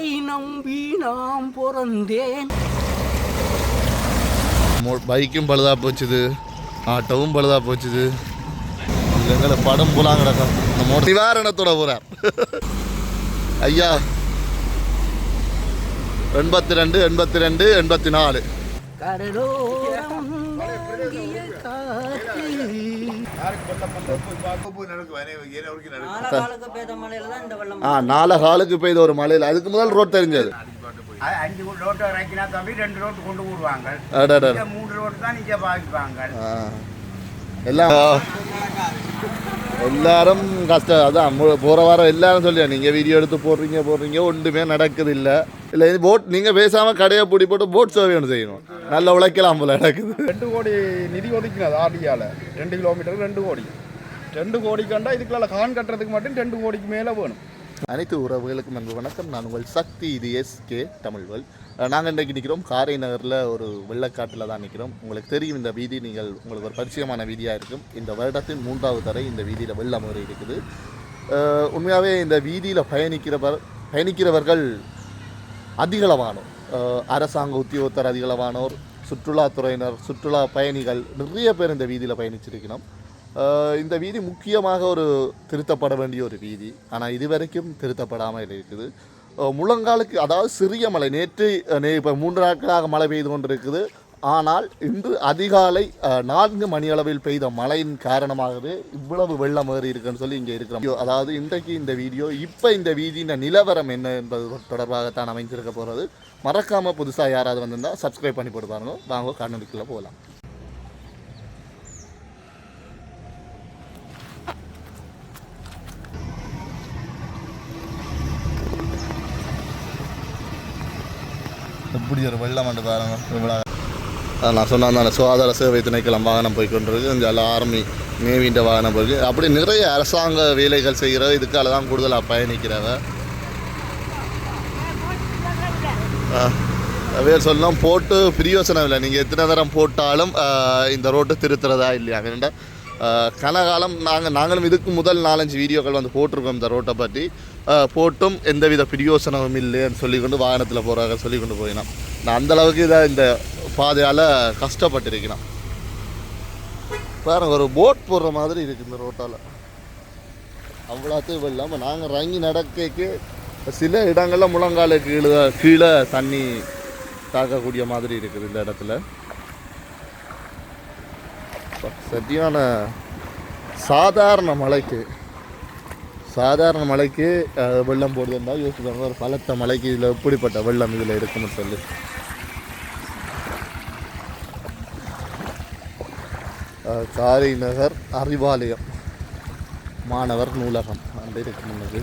உங்களை நம்பி நாம் பிறந்தேன். பைக்கும் பழுதா போச்சுது. ஆட்டோவும் பழுதா போச்சுது. எங்களை படம் போலாம் கிடக்கும். இந்த மோ நிவாரணத்தோட போகிறார் ஐயா. எண்பத்தி ரெண்டு எண்பத்தி ரெண்டு எண்பத்தி நாலு கடலோரம் ஆ நாலு காலுக்கு பெய்த ஒரு மலையில் அதுக்கு முதல் ரோட் தெரிஞ்சது. அது அஞ்சு ரோட்டு இறக்கினா தம்பி ரெண்டு ரோட்டு கொண்டு விடுவாங்க மூணு ரோட்டு தான் நீங்க பாவிப்பாங்க ஆ. எல்லாம் எல்லாரும் கஷ்டம் அதான் போற வாரம் எல்லாரும் சொல்லியா நீங்க வீடியோ எடுத்து போடுறீங்க போடுறீங்க ஒன்றுமே நடக்குது இல்ல இல்ல இது போட் நீங்க பேசாம கடையை பூட்டி போட்டு போட் சேவை ஒன்று செய்யணும். நல்ல உழைக்கலாம் போல நடக்குது. ரெண்டு கோடி நிதி ஒதுக்கினது ஆர்டிஆல. ரெண்டு கிலோமீட்டர் ரெண்டு கோடி. ரெண்டு கோடி கண்டா இதுக்குள்ள கான் கட்டுறதுக்கு மட்டும் ரெண்டு கோடிக்கு மேலே வேணும். அனைத்து உறவுகளுக்கும் நன்றி வணக்கம். நான் உங்கள் சக்தி இது எஸ்கே தமிழ்வல் நாங்கள் இன்றைக்கு நிற்கிறோம் காரை நகரில் ஒரு வெள்ளக்காட்டில் தான் நிற்கிறோம் உங்களுக்கு தெரியும் இந்த வீதி நீங்கள் உங்களுக்கு ஒரு பரிச்சயமான வீதியாக இருக்கும். இந்த வருடத்தின் மூன்றாவது தடவை இந்த வீதியில் வெள்ளம் ஏறி இருக்குது. உண்மையாகவே இந்த வீதியில் பயணிக்கிறவர் பயணிக்கிறவர்கள் அதிகளவானோர். அரசாங்க உத்தியோகத்தர் அதிகளவானோர் சுற்றுலாத்துறையினர் சுற்றுலா பயணிகள் நிறைய பேர் இந்த வீதியில் பயணிச்சிருக்கணும் இந்த வீதி முக்கியமாக ஒரு திருத்தப்பட வேண்டிய ஒரு வீதி. ஆனால் இதுவரைக்கும் திருத்தப்படாமல் இருக்குது. முழங்காலுக்கு அதாவது சிறிய மழை நேற்று நே இப்போ மூன்று நாட்களாக மழை பெய்து கொண்டிருக்குது. ஆனால் இன்று அதிகாலை நான்கு மணியளவில் பெய்த மழையின் காரணமாகவே இவ்வளவு வெள்ளம் ஏறி இருக்குன்னு சொல்லி இங்கே இருக்கிறோம் அதாவது இன்றைக்கு இந்த வீடியோ இப்போ இந்த வீதியின் நிலவரம் என்ன என்பது தொடர்பாகத்தான் அமைஞ்சிருக்க போகிறது. மறக்காமல் புதுசாக யாராவது வந்திருந்தால் சப்ஸ்கிரைப் பண்ணி போட்டு பாருங்க. வாங்க காணொலிக்குள்ளே போகலாம். இப்படி ஒரு வெள்ளம் வந்து பாருங்க. இவ்வளோ நான் சொன்ன அந்த சுகாதார சேவை திணைக்களம் வாகனம் போய்கொண்டிருக்கு இந்த ஆர்மி நேவின்ற வாகனம் போயிருக்கு அப்படி நிறைய அரசாங்க வேலைகள் செய்கிற இதுக்கால தான் கூடுதலாக பயணிக்கிறவ. வேறு சொல்லலாம் போட்டு பிரியோசனம் இல்லை. நீங்கள் எத்தனை தரம் போட்டாலும் இந்த ரோட்டு திருத்துறதா இல்லையா? ஏன்னா கனகாலம் நாங்கள் நாங்களும் இதுக்கு முதல் நாலஞ்சு வீடியோக்கள் வந்து போட்டிருக்கோம் இந்த ரோட்டை பற்றி. போட்டும் எந்தவித பிரியோசனமும் இல்லைன்னு சொல்லிக்கொண்டு வாகனத்தில் போகிறாங்க சொல்லிக்கொண்டு போயினோம். நான் அந்தளவுக்கு இதை இந்த பாதையால் கஷ்டப்பட்டிருக்கணும் பாருங்கள் ஒரு போட் போடுற மாதிரி இருக்குது இந்த ரோட்டால். அவ்வளோத்தையும் இல்லாமல் நாங்கள் இறங்கி நடக்கைக்கு சில இடங்களில் முழங்கால கீழே கீழே தண்ணி தாக்கக்கூடிய மாதிரி இருக்குது இந்த இடத்துல. சத்தியான சாதாரண மழைக்கு சாதாரண மழைக்கு வெள்ளம் போடுதுன்னா யோசிப்பாங்க ஒரு பலத்த மழைக்கு இதில் எப்படிப்பட்ட வெள்ளம் இதில் இருக்குன்னு சொல்லி. காரி நகர் அறிவாலயம். மாணவர் நூலகம் அந்த இருக்கு முன்னது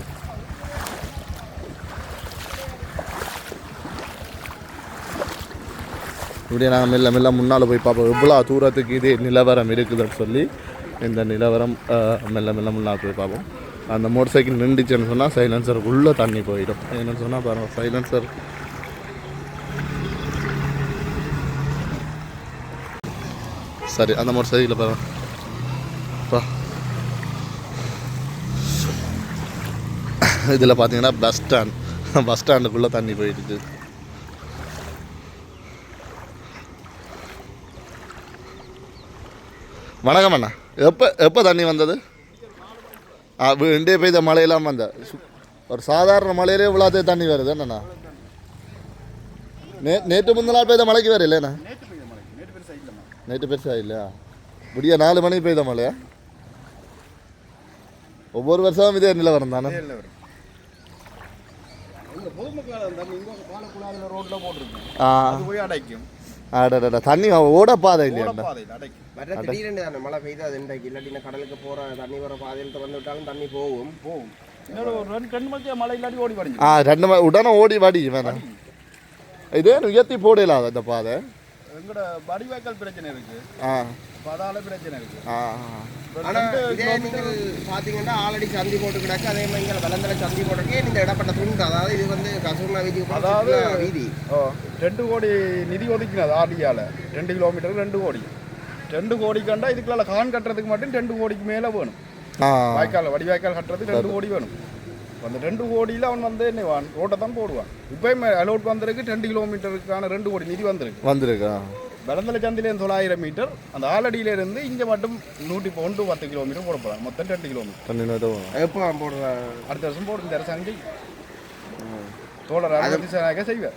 இப்படியே நாங்கள் மெல்ல மெல்ல முன்னால் போய் பார்ப்போம். எவ்வளோ தூரத்துக்கு இது நிலவரம் இருக்குதுன்னு சொல்லி இந்த நிலவரம் மெல்ல மெல்ல முன்னால் போய் பார்ப்போம். அந்த மோட்டர் சைக்கிள் நின்றுச்சுன்னு சொன்னால் சைலன்சருக்குள்ளே தண்ணி போயிடும். என்னென்னு சொன்னால் பாருங்கள் சைலன்சர் சரி அந்த மோட்டர் சைக்கிளில் பாருங்கள் பா. இதில் பார்த்தீங்கன்னா பஸ் ஸ்டாண்ட் பஸ் ஸ்டாண்டுக்குள்ளே தண்ணி போயிடுச்சு. வணக்கம் அண்ணா. எப்போ எப்போ தண்ணி வந்தது? ஆ இண்டே பெய்த மழையெல்லாம் வந்த. ஒரு சாதாரண மழையிலே இவ்வளோத்தே தண்ணி வருது என்னண்ணா? நே நேற்று முந்தின நாள் பெய்த மழைக்கு வேறு இல்லைண்ணா நேற்று பெருசாக இல்லையா விடிய நாலு மணிக்கு பெய்த மழையா? ஒவ்வொரு வருஷமும் இதே நிலவரம் தானே? ஆ. தண்ணி ஓட பாதை இல்லையா அடைக்கும். வர திடீரென்று தானே. மழை பெய்து அது இன்றைக்கு. இல்லாட்டினா கடலுக்கு போகிற தண்ணி வர பாதையில் திறந்து விட்டாலும் தண்ணி போகும். போகும். இன்னொரு ஒரு ரெண்டு ரெண்டு மணிக்கு மழை இல்லாட்டி ஓடி படிஞ்சு ஆ ரெண்டு மணி உடனே ஓடி வாடி வேணாம் இதே உயர்த்தி போடலாத இந்த பாதை? எங்களோட வடிவாக்கல் பிரச்சனை இருக்கு. ஆ. பதால பிரச்சனை இருக்கு. ஆ பார்த்தீங்கன்னா ஆல்ரெடி சந்தி போட்டு கிடக்கு. அதே மாதிரி இங்கே வெள்ளந்தல சந்தி போட்டிருக்கே இந்த இடப்பட்ட துண்டு? அதாவது இது வந்து கசூர்னா வீதி அதாவது வீதி. ஓ, ரெண்டு கோடி நிதி ஒதுக்கினது ஆர்டிஆல. ரெண்டு கிலோமீட்டர் ரெண்டு கோடி. ரெண்டு கோடி கண்டா இதுக்குள்ள கான் கட்டுறதுக்கு மட்டும் ரெண்டு கோடிக்கு மேலே வேணும். வாய்க்கால் வடிவாய்க்கால் கட்டுறதுக்கு ரெண்டு கோடி வேணும். அந்த ரெண்டு கோடியில் அவன் வந்து என்ன ரோட்டை தான் போடுவான். இப்போயும் அலோட் வந்திருக்கு ரெண்டு கிலோமீட்டருக்கான ரெண்டு கோடி நிதி வந்திருக்கு. வந்திருக்கா? வெளந்தல சந்திலேருந்து தொள்ளாயிரம் மீட்டர் அந்த ஆலடியிலேருந்து இங்கே மட்டும் நூற்றி ஒன்று பத்து கிலோமீட்டர் போட போகிறாங்க மொத்தம் ரெண்டு கிலோமீட்டர் எப்போ போடுறாங்க அடுத்த வருஷம் போடும் இந்த அரசாங்கம் தோழர் செய்வார்.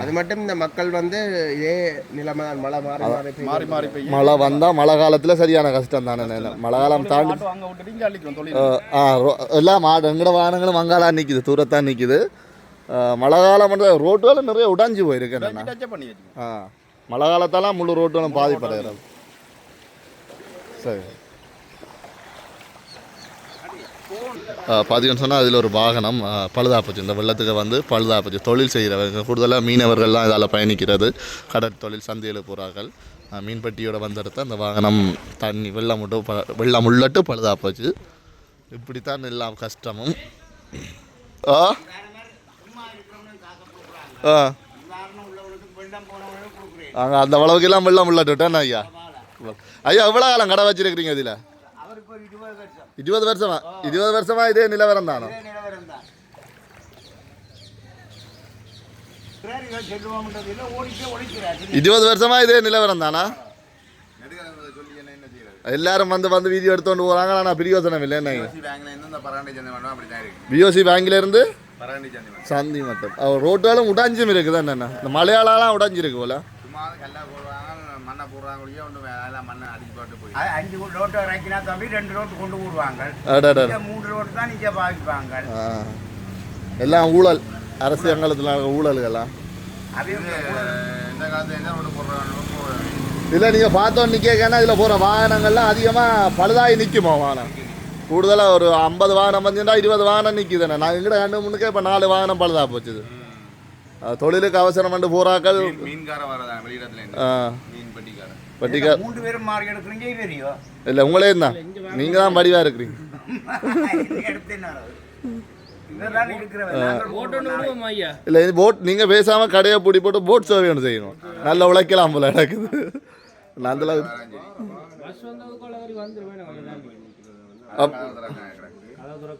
அது மட்டும் இந்த மக்கள் வந்து இதே நிலைமை தான். மழை மாறி மாறி. மாறி மாறி பெய்யும் மழை வந்தால் மழை காலத்தில் சரியான கஷ்டம் தானே மழை காலம் தாண்டி எல்லாம் மாடு எங்கட வாகனங்களும் மங்காலாம் நிற்கிது தூரத்தான் நிற்கிது மழை காலம் மட்டும் ரோட்டுகளும் நிறைய உடைஞ்சு போயிருக்கு என்னண்ணா டச்சப் பண்ணி வச்சு ஆ மழை காலத்தாலாம் முழு ரோட்டுகளும் பாதிப்படைகிறது. சரி. பார்த்தீங்கன்னு சொன்னால் அதில் ஒரு வாகனம் பழுதாப்பச்சு. இந்த வெள்ளத்துக்கு வந்து பழுதாப்பச்சு. தொழில் செய்கிறவங்க கூடுதலாக மீனவர்கள்லாம் இதால் பயணிக்கிறது. கடற்தொழில் சந்தையில் போகிறார்கள் மீன்பட்டியோட வந்தெடுத்து அந்த வாகனம் தண்ணி வெள்ளம் விட்டு ப வெள்ளம் உள்ளட்டு பழுதாப்போச்சு. இப்படித்தான் எல்லாம் கஷ்டமும். ஆ? ஆ. அங்கே அந்த அளவுக்கெல்லாம் வெள்ளம் உள்ளட்டுட்டேன் ஐயா. ஐயா எவ்வளோ காலம் கடை வச்சிருக்கிறீங்க இதில்? நிலவரம் தான் பிறகு சொல்லுவோம்ன்றது இல்லை ஓடிக்கே ஒழிக்கிறார் இருபது வருஷமா இதே நிலவரம் தானா எல்லாரும் வந்து வந்து வீடியோ எடுத்துட்டு போறாங்க ஆனால் பிரியோசனம் இல்லை என்ன பிஓசி பேங்க்ல இருந்து சந்தி மட்டும் ரோட்டாலும் உடைஞ்சும் இருக்குது என்னென்ன இந்த மலையாளலாம் உடைஞ்சிருக்கு போல அது அஞ்சு ரோட்டு இறக்கினா தம்பி ரெண்டு ரோட்டு கொண்டு. இங்க மூணு ரோட்டு தான் நிற்க பாவிப்பாங்க. எல்லாம் ஊழல் அரசியலத்தில் ஊழல்கள்லாம். அது இல்லை நீங்கள் பார்த்தோம் நிற்கன்னா இதில் போகிற வாகனங்கள்லாம் அதிகமாக பழுதாகி நிற்குமா வாகனம். கூடுதலாக ஒரு ஐம்பது வாகனம் வந்துட்டா இருபது வாகனம் நிற்கிதுண்ணே நான் எங்கிட்ட கண்டு முன்னுக்கே இப்போ நாலு வாகனம் பழுதா போச்சுது. தொழிலுக்கு அவசரம் பண்ணி போறாக்கள் மீன்கார வரதான் வெளியிடத்துல பட்டிக்கா மூன்று பேரும் மார்க் எடுக்கிறீங்க தெரியும் இல்லை உங்களே தான் நீங்கள் தான் படிவாக இருக்கிறீங்க இல்லை இது போட் நீங்கள் பேசாமல் கடையை பூட்டி போட்டு போட் சேவை ஒன்று செய்யணும். நல்லா உழைக்கலாம் போல நடக்குது. நான்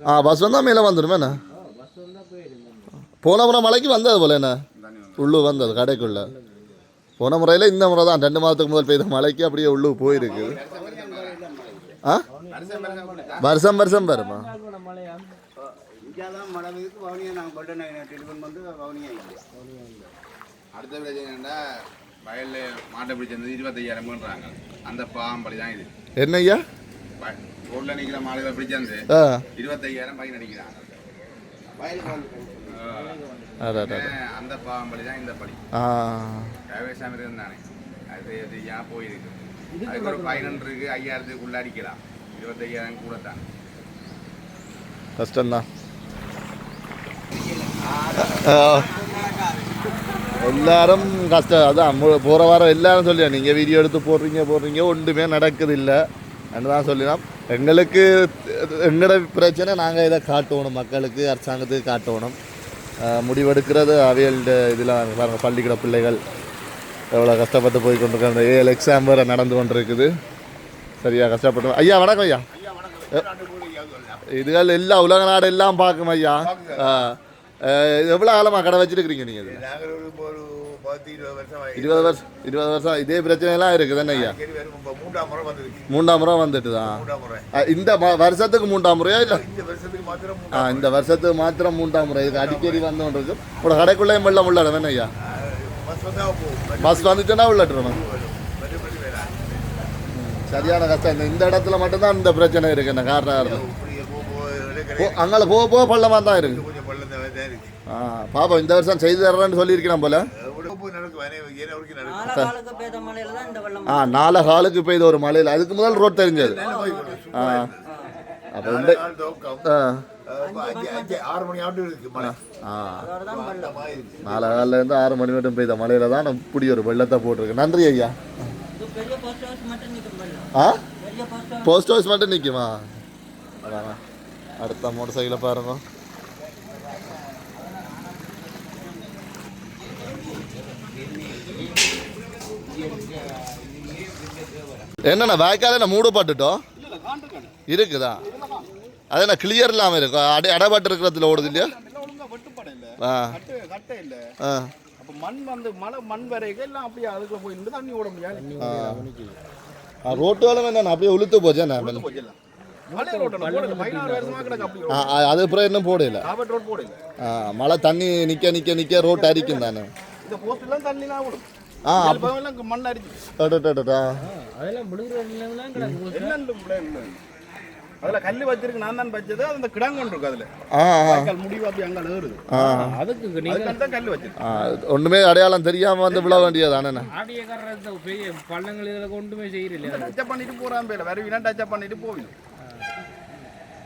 ஆ பஸ் வந்தால் மேலே வந்துடுமே என்ன போன முறை மலைக்கு வந்தது போல என்ன? உள்ளு வந்தது கடைக்குள்ள. போன முறையில் இந்த முறை தான். ரெண்டு மாதத்துக்கு முதல் பெய்த மலைக்கு அப்படியே உள்ளு போயிருக்கு. ஆ? வருஷம் வருஷம் வருமா? அடுத்த பிரச்சனை என்னன்னா வயல்ல மாட்டை பிடிச்சிருந்தது இருபத்தையாயிரம்ன்றாங்க அந்த பாம்பளி தான் இது. என்னய்யா ரோட்ல நிக்கிற மாடுகளை பிடிச்சிருந்து இருபத்தையாயிரம் பையன் அடிக்கிறாங்க. ஆஹ் அந்த பாம்பளி தான் இந்த பழி ஆ. விவசாயம் இருந்தானே அது அது ஏன் போயிருக்கு. அதுக்கு ஒரு பதினொன்று இருக்கு ஐயாயிரத்துக்குள்ள அடிக்கலாம். இருபத்தையாயிரம் கூட தான் கஷ்டம்தான் ஆ. எல்லாரும் கஷ்டம். அதான் போற வாரம் எல்லாரும் சொல்லியா நீங்கள் வீடியோ எடுத்து போடுறீங்க போடுறீங்க ஒன்றுமே நடக்குது இல்லை தான் சொல்லினோம். எங்களுக்கு எங்களோட பிரச்சனை நாங்கள் இதை காட்டணும் மக்களுக்கு அரசாங்கத்துக்கு காட்டணும். முடிவெடுக்கிறது. அவியல்ட இதில் பாருங்க பள்ளிக்கூட பிள்ளைகள் எவ்வளோ கஷ்டப்பட்டு போய் கொண்டிருக்காங்க ஏழு எக்ஸாம் வேறு நடந்து கொண்டிருக்குது. சரியா கஷ்டப்பட்டு ஐயா வணக்கம் ஐயா. இதுகள் எல்லாம் உலக நாடு எல்லாம் பார்க்கும் ஐயா. எவ்வளோ காலமாக கடை வச்சிருக்கிறீங்க நீங்கள் இருபது வருஷம் இருபது வருஷம் இதே பிரச்சனை எல்லாம் இருக்குது தானே ஐயா? மூன்றாம் முறை வந்திருக்கு மூன்றாம் முறை வந்துட்டு தான் இந்த வருஷத்துக்கு மூன்றாம் முறையா இல்ல? இந்த வருஷத்துக்கு மாத்திரம் ஆ மூன்றாம் இந்த வருஷத்துக்கு மாத்திரம் மூன்றாம் முறை. இதுக்கு அடிக்கடி வந்தோன்றது உங்களோட கடைக்குள்ளேயும் வெள்ளம் உள்ளடம் தானே ஐயா? பஸ் வந்தா போகும் வந்துச்சுன்னா உள்ளட்டுறணும் சரியான கஷ்டம். இந்த இந்த இடத்துல மட்டும்தான் இந்த பிரச்சனை இருக்கு இந்த காரணம். இருக்கு இப்படி போக போக பள்ளமாக தான் இருக்கு. கொஞ்சம் ஆ பாப்போம் இந்த வருஷம் செய்து தர்றேன்னு சொல்லியிருக்கிறேன் போல. நாலு காலுக்கு ஆ நாலு ஹாலுக்கு பெய்த ஒரு மலையில் அதுக்கு முதல் ரோட் தெரிஞ்சது. ஆ. அப்போ இந்த ஆ. ஆறு மணி நாலு காலிலேருந்து ஆறு மணி மட்டும் பெய்த மலையில தான் இப்படி ஒரு வெள்ளத்தை போட்டிருக்கு. நன்றி ஐயா. இது பெரிய போஸ்ட் ஹவுஸ் மட்டும் நிற்கும் வெள்ளம். ஆ? பெரிய போஸ்ட் ஹவுஸ் மட்டும் நிற்குமா அடுத்த மோட்டர் சைக்கிளை பாருங்க. என்னண்ணா வாய்க்கால என்ன மூடப்பட்டுட்டோம்? இருக்குதா? அது என்ன கிளியர் இல்லாமல் இருக்கும் அடை அடைபட்டு இருக்கிறதுல ஓடுது இல்லையா? ஆ. ஆ. அப்போ மண் வந்து மழை மண் வரைக்கும் எல்லாம் அப்படியே அதுக்குள்ள போய் நின்று தண்ணி ஓட முடியாது. ரோட்டு வேலை என்ன அப்படியே உளுத்து போச்சு அது அப்புறம் இன்னும் போடல. மழை தண்ணி நிற்க நிற்க நிற்க ரோட் அரிக்கும் தானே. இந்த போஸ்ட்லாம் தண்ணி தான் ஆ எல்லாம் மண் அடிச்சு இல்லை அதில் கல் வச்சிருக்கு நான் தான் வச்சது அந்த கிடாங்கொண்டு இருக்கு அதில். முடிவு அப்படி அங்கே ஏறுது ஆ. அதுக்காக தான் கல் வச்சிருக்கு. அடையாளம் தெரியாம வந்து விழ வேண்டியதானே ஆடியக்காரர் பெரிய பள்ளங்கள் இதில் ஒன்றுமே டச்சப் பண்ணிட்டு போறான் பேல வருவீனா டச்சப் பண்ணிட்டு போவிடும்.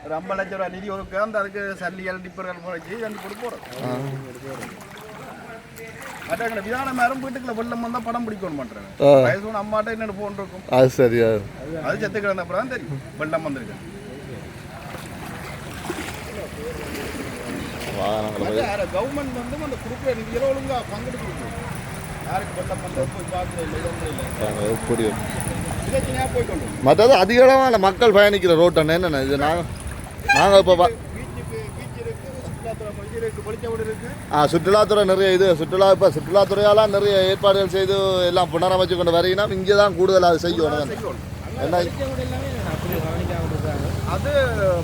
ஒரு ஐம்பது லட்சம் ரூபா நிதி ஒதுக்க அந்த அதுக்கு சல்லிகள் டிப்பர்கள் முளைச்சி ரெண்டு போட்டு போகிறோம் அட்டாங்க விதான மேரம் வீட்டுக்குள்ள வெள்ளம் வந்தா படம் பிடிக்கணும் பண்றேன். வயசு அம்மாட்ட என்னென்ன போன் இருக்கும். அது சரியா அது செத்து கிடந்த அப்புறம் தான் தெரியும். வெள்ளம் வந்திருக்கு. வாகனங்களை கவர்மெண்ட் வந்து அந்த கொடுக்குற நிதியில ஒழுங்கா வரும். மற்றது அதிகளவான மக்கள் பயணிக்கிற ரோட் என்னென்ன இது? நாங்கள் நாங்கள் இப்போ பீச்சுக்கு பீச் இருக்கு சுற்றுலாத்துறை இது இருக்கு வெளிச்சவடு இருக்கு ஆ சுற்றுலாத்துறை நிறைய இது சுற்றுலா இப்போ சுற்றுலாத்துறையால் நிறைய ஏற்பாடுகள் செய்து எல்லாம் புனரமைச்சு கொண்டு வரீங்கன்னா இங்கே தான் கூடுதல் அது செய்யணும். என்ன? அது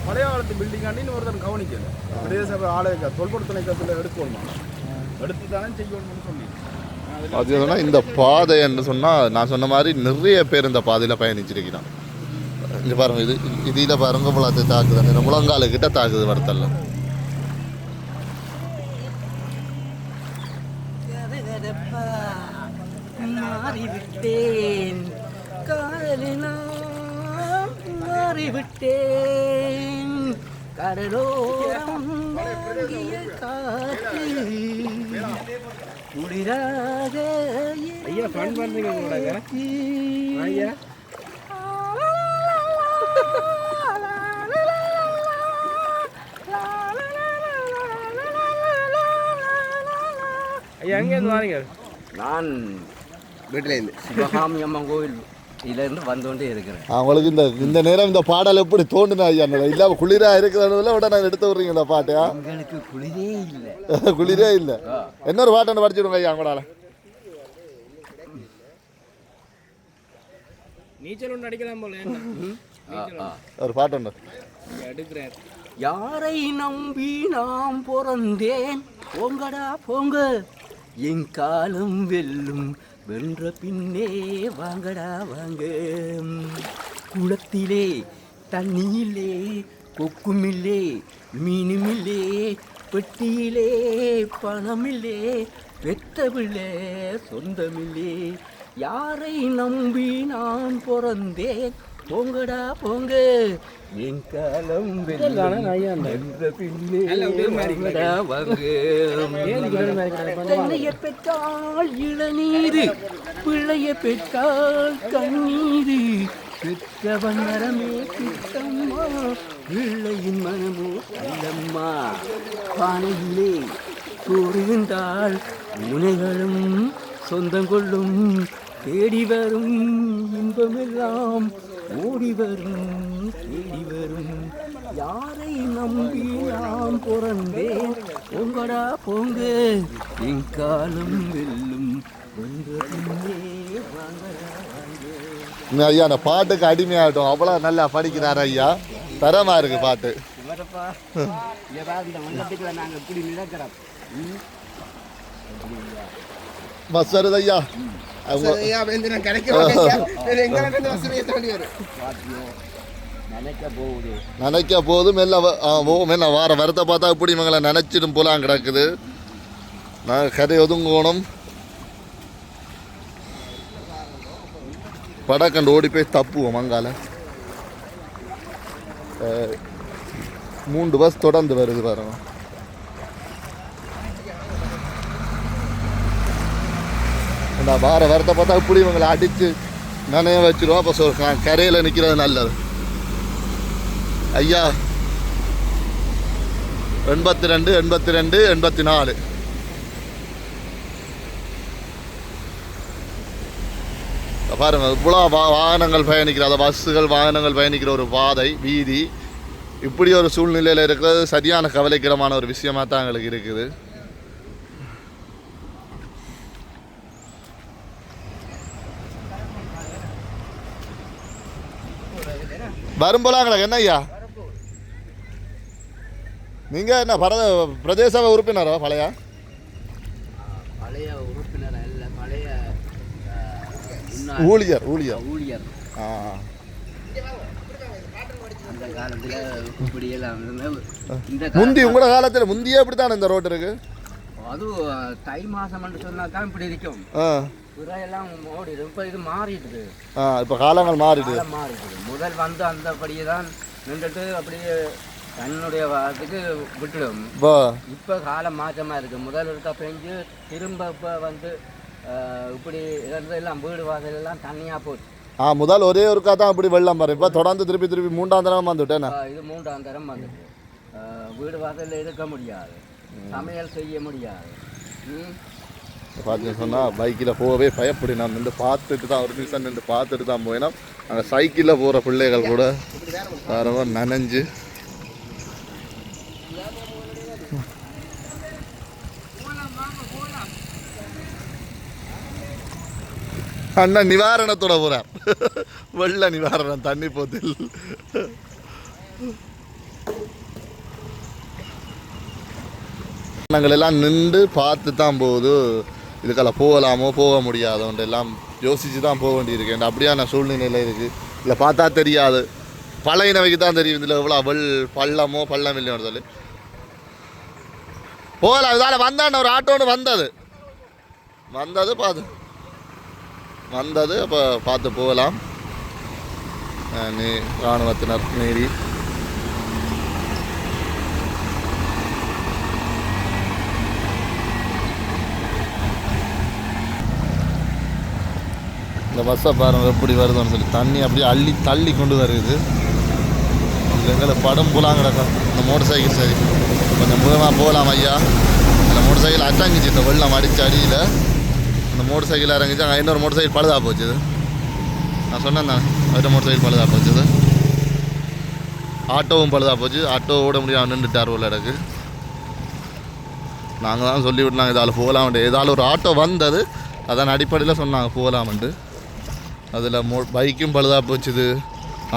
பழைய காலத்து பில்டிங் ஆண்டின்னு ஒருத்தர் கவனிக்கல. பிரதேச ஆலய தொல்பொருள் இயக்கத்தில் எடுக்கணும் எடுத்து தானே செய்யணும்னு சொல்லி. அது எதுனா இந்த பாதை என்று சொன்னால் நான் சொன்ன மாதிரி நிறைய பேர் இந்த பாதையில் பயணிச்சிருக்கிறான். இங்கே பாருங்க இது இதில் பாருங்க முழத்தை தாக்குது. இந்த முழங்கால கிட்ட தாக்குது வரத்தல்ல மாறிவிட்டேன். காதலினால் மாறிவிட்டேன். கடலோரம் காற்று குளிராக ஐயா ஃபன் பண்ணுறீங்க கூடாங்க ஐயா ஐயா எங்கேருந்து வாரீங்க? நான் வீட்டிலேருந்து சிவகாமி அம்மன் கோவில் இதிலேருந்து வந்து கொண்டே இருக்கிறேன். அவங்களுக்கு இந்த இந்த நேரம் இந்த பாடல் எப்படி தோண்டுனா ஐயா? இல்லாமல் குளிராக இருக்கிறதுல விட நான் எடுத்து விட்றீங்க இந்த பாட்டையா எங்களுக்கு குளிரே இல்லை. குளிரே இல்லை. இன்னொரு பாட்டு படிச்சுடுங்க ஐயா உங்களால் நீச்சல் ஒன்று அடிக்கலாம் போல என்ன? ஒரு பாட்டு ஒன்று எடுக்கிறார் யாரை நம்பி நாம் பிறந்தேன்? போங்கடா போங்க. என் காலம் வெல்லும் வென்ற பின்னே வாங்கடா வாங்க. குளத்திலே தண்ணியிலே கொக்குமில்லே மீனுமில்லே பெட்டியிலே பணமில்லே பெற்றவில்லை சொந்தமில்லே. யாரை நம்பி நான் பிறந்தேன்? போங்கடா போங்க. என் காலம் வென்ற பின்னே தென்னைய பெற்றால் இளநீரு பிள்ளைய பெற்றால் கண்ணீரு. பெற்றவன் மரமே பித்தம்மா பிள்ளையின் மனமோ அல்லம்மா. பானையிலே கூறுகின்றால் முனைகளும் சொந்தம் கொள்ளும் தேடி வரும் இன்பமெல்லாம் ஓடி வரும் தேடி வரும் யாரை நம்பி நாம் பிறந்தேன் பொங்கடா பொங்க. என் காலம் வெல்லும். ஐயா அந்த பாட்டுக்கு அடிமையாகட்டும். அவ்வளோ நல்லா படிக்கிறார் ஐயா. தரமாக இருக்கு பாட்டு. இவரப்பா ஏதாவது இந்த மண்டபத்துக்குள்ள நாங்கள் இப்படி நிலக்கிறோம் பஸ் வருது ஐயா. நினைக்க போகுது. நினைக்க போது மெல்ல ஓ மெல்ல வார வரத்தை பார்த்தா இப்படி இவங்களை நினைச்சிடும் போலாம் கிடக்குது. நான் கதை ஒதுங்கோணும். படக்கண்டு ஓடி போய் தப்புவோம் அங்கால. அஹ், மூன்று பஸ் தொடர்ந்து வருது பாருங்க. இந்த வார வரத்தை பார்த்தா இப்படி இவங்களை அடித்து நினைய வச்சிருவோம் அப்போ சொல் கரையில் நிற்கிறது நல்லது. ஐயா எண்பத்தி ரெண்டு எண்பத்தி ரெண்டு எண்பத்தி நாலு பாருங்க இவ்வளோ வா வாகனங்கள் பயணிக்கிற அந்த பஸ்ஸுகள் வாகனங்கள் பயணிக்கிற ஒரு பாதை வீதி இப்படி ஒரு சூழ்நிலையில் இருக்கிறது சரியான கவலைக்கிடமான ஒரு விஷயமா தான் எங்களுக்கு இருக்குது. வரும்போலாங்களா என்ன ஐயா நீங்க என்ன பர பிரதேச உறுப்பினரா பழைய? பழைய உறுப்பினர் அல்ல பழைய ஊழியர் ஊழியர். ஊழியர். ஆ முந்தி உங்களோட காலத்தில் முந்தியே இப்படித்தான் இந்த ரோட்டு இருக்கு? அது தை மாதம் சொன்னா தான் இப்படி இருக்கும். ஆ. புறையெல்லாம் ஓடிடும் இப்போ இது மாறிடுது. இப்போ காலங்கள் மாறிடுது. மாறிடுது. முதல் வந்து அந்தபடியே தான் நின்றுட்டு அப்படியே தன்னுடைய வாரத்துக்கு விட்டுடும். இப்போ காலம் மாற்றமாக இருக்குது முதல் இருக்க பெஞ்சு திரும்ப இப்போ வந்து இப்படி இருந்ததெல்லாம் வீடு வாசல் எல்லாம் தண்ணியாக போச்சு. ஆ முதல் ஒரே ஒருக்கா தான் அப்படி வெள்ளம் வரும். இப்போ தொடர்ந்து திருப்பி திருப்பி மூன்றாம் தரம் வந்துட்டேன் இது மூன்றாம் தரம் வந்துட்டு. வீடு வாசலில் இருக்க முடியாது. சமையல் செய்ய முடியாது. பார்த்தீங்கன்னு சொன்னால் பைக்கில் போகவே பயப்படி. நான் நின்று பார்த்துட்டு தான் ஒரு நிமிஷம் நின்று பார்த்துட்டு தான் போயினா அங்கே சைக்கிளில் போகிற பிள்ளைகள் கூட வேறவோ நனைஞ்சு. அண்ணன் நிவாரணத்தோட போகிறார் வெள்ள நிவாரணம் தண்ணி போத்தில். நாங்கள் எல்லாம் நின்று பார்த்து தான் போகுது. இதுக்கெல்லாம் போகலாமோ போக முடியாதோன்ற எல்லாம் யோசித்து தான் போக வேண்டியிருக்கு. அப்படியான சூழ்நிலையில் இருக்குது இல்லை பார்த்தா தெரியாது. பழையனவைக்கு தான் தெரியும். இதில் எவ்வளோ வெள் பள்ளமோ பள்ளம் இல்லையோன்னு சொல்லி. போகலாம். இதால் வந்தாண்ட ஒரு ஆட்டோன்னு வந்தது. வந்தது பார்த்து. வந்தது அப்போ பார்த்து போகலாம். நீ இராணுவத்தினர் மீறி. இந்த பஸ்ஸை பாருங்க எப்படி வருதுன்னு சொல்லி தண்ணி அப்படியே அள்ளி தள்ளி கொண்டு வருது. இதுல எங்களை படம் போலாம் கிடக்கும். இந்த மோட்டர் சைக்கிள் சரி. கொஞ்சம் மூலமாக போகலாம் ஐயா. இந்த மோட்டர் சைக்கிள் அட்டாங்கிச்சு இந்த வெள்ளம் அடிச்சு அடியில். இந்த மோட்டர் சைக்கிள் இறங்கிச்சு. அங்கே இன்னொரு மோட்டர் சைக்கிள் பழுதாக போச்சுது. நான் சொன்னேன் தான் அவர்கிட்ட மோட்டர் சைக்கிள் பழுதா போச்சுது. ஆட்டோவும் பழுதா போச்சு. ஆட்டோ ஓட முடியாது நின்றுட்டார் உள்ள இடக்கு நாங்கள் தான் சொல்லி விட்டாங்க இதால் போகலாம்ட்டு ஏதாவது ஒரு ஆட்டோ வந்தது. அதன் அடிப்படையில் சொன்னாங்க போகலாம்ண்டு அதில் மோ பைக்கும் பழுதாக போச்சுது.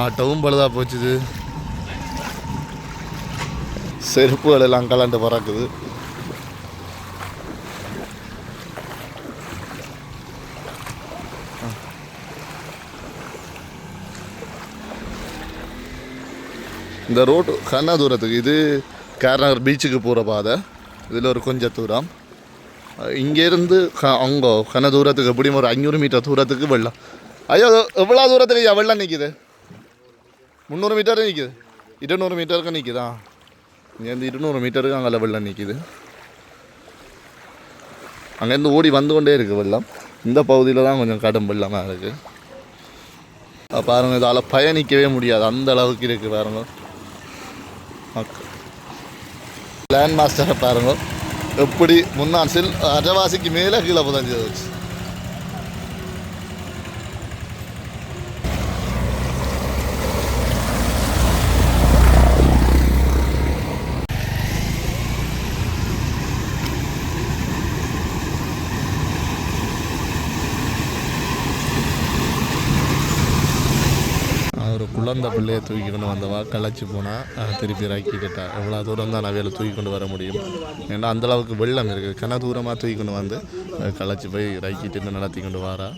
ஆட்டோவும் பழுதா போச்சுது. செருப்புகள் எல்லாம் கலண்டு பறக்குது. இந்த ரோடு கண்ணா தூரத்துக்கு இது கேரநகர் பீச்சுக்கு போகிற பாதை. இதில் ஒரு கொஞ்சம் தூரம். இங்கேருந்து க அங்கே கன தூரத்துக்கு எப்படியும் ஒரு ஐநூறு மீட்டர் தூரத்துக்கு வெள்ளம். ஐயோ எவ்வளோ தூரத்தில் ஐயா வெள்ளம் நிற்கிது முந்நூறு மீட்டர் நிற்கிது இருநூறு மீட்டருக்கு நிற்கிதா இங்கேருந்து இருநூறு மீட்டருக்கு அங்கே வெள்ளம் நிற்கிது அங்கேருந்து ஓடி வந்து கொண்டே இருக்குது வெள்ளம் இந்த பகுதியில் தான் கொஞ்சம் கடும் வெள்ளமாக இருக்குது பாருங்கள் இதால் பயணிக்கவே முடியாது அந்த அளவுக்கு இருக்குது பாருங்க லேண்ட் மாஸ்டரை பாருங்க எப்படி முன்னாள் அஜவாசிக்கு மேலே கீழே புதஞ்சு வச்சு ஒரு பிள்ளையை தூக்கி கொண்டு வந்தவா? களைச்சி போனால் திருப்பி இறக்கிக்கிட்டா. எவ்வளோ தூரம் தான் அவையில் தூக்கி கொண்டு வர முடியும்? ஏன்னா அந்தளவுக்கு வெள்ளம் இருக்குது கன தூரமாக தூக்கி கொண்டு வந்து களைச்சி போய் இறக்கிட்டு நடத்தி கொண்டு வாரா.